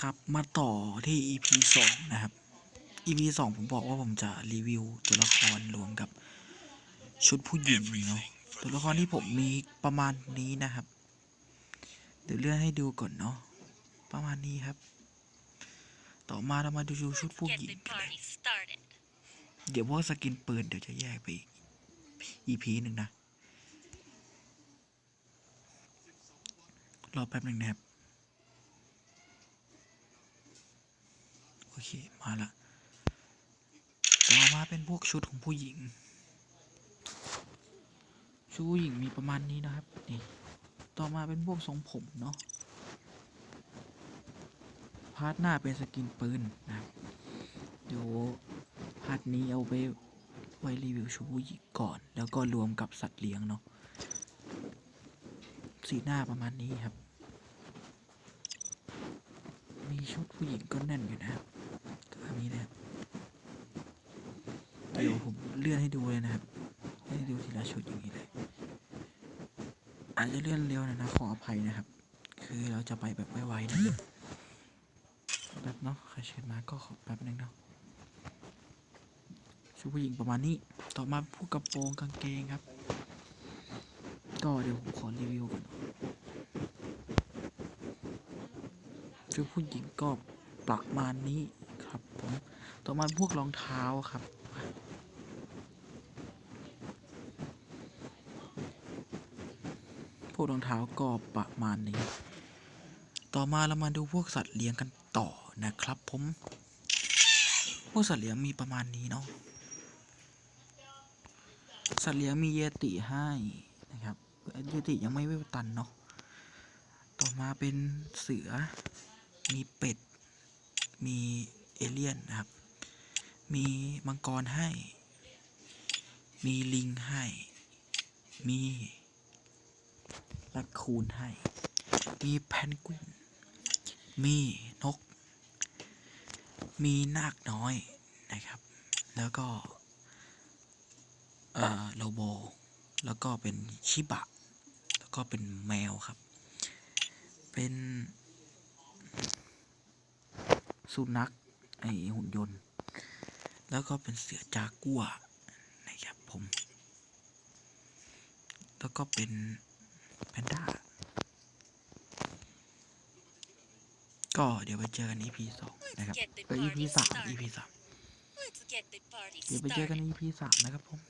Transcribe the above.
ครับมาต่อที่ EP สองนะครับ EP สองผมบอกว่าผมจะรีวิวตัวละครรวมกับชุดผู้หญิงเนาะตัวละครที่ผมมีประมาณนี้นะครับ เดี๋ยวเลื่อนให้ดูก่อนเนาะประมาณนี้ครับ ต่อมาเรามาดูชุดผู้หญิงกันเลยเดี๋ยวพวกสกินปืนเดี๋ยวจะแยกไปอีก EP หนึ่งนะรอแป๊บหนึ่งนะครับ โอ เค มาละต่อมาเป็นพวกชุดของผู้หญิง ชุดผู้หญิงมีประมาณนี้นะครับ นี่ ต่อมาเป็นพวกทรงผมเนาะ พาร์ทหน้าเป็นสกินปืนนะครับเดี๋ยวพาร์ทนี้เอาไปไว้รีวิวชุดผู้หญิงก่อน แล้วก็รวมกับสัตว์เลี้ยงเนาะ สีหน้าประมาณนี้ครับ มีชุดผู้หญิงก็แน่นอยู่นะครับ ก็มีนะครับเดี๋ยวผมเลื่อนให้ดูเลยนะครับให้ดูทีละชุดอย่างนี้เลย อาจจะเลื่อนเร็วหนะนะขออภัยนะครับ คือเราจะไปแบบไวๆนะแบบเนาะใครเชิญมาก็ขอแป๊บนึงเนาะชุดผู้หญิงประมาณนี้ ต่อมาพวกกระโปรงกางเกงครับ ก็เดี๋ยวผมขอรีวิวก่อนชุดผู้หญิงก็ประมาณนี้ ครับผมต่อมาพวกรองเท้าครับพวกรองเท้าก็ประมาณนี้ ต่อมาเรามาดูพวกสัตว์เลี้ยงกันต่อนะครับผม พวกสัตว์เลี้ยงมีประมาณนี้เนาะ สัตว์เลี้ยงมีเยติให้นะครับ เยติยังไม่เวลตันเนาะ ต่อมาเป็นเสือ มีเป็ด มี เอเลี่ยนนะครับ มีมังกรให้ มีลิงให้ มีลักคูนให้ มีแพนกวิน มีนก มีนาคน้อยนะครับ แล้วก็เอ่อโลโบ แล้วก็เป็นชิบะ แล้วก็เป็นแมวครับ เป็นสุนัข ไอหุ่นยนต์ แล้วก็เป็นเสือจากัวนะครับผม แล้วก็เป็นแพนด้า ก็เดี๋ยวไปเจอกัน EP สองนะครับก็ EP สาม EP สามเดี๋ยวไปเจอกัน EP สามนะครับผม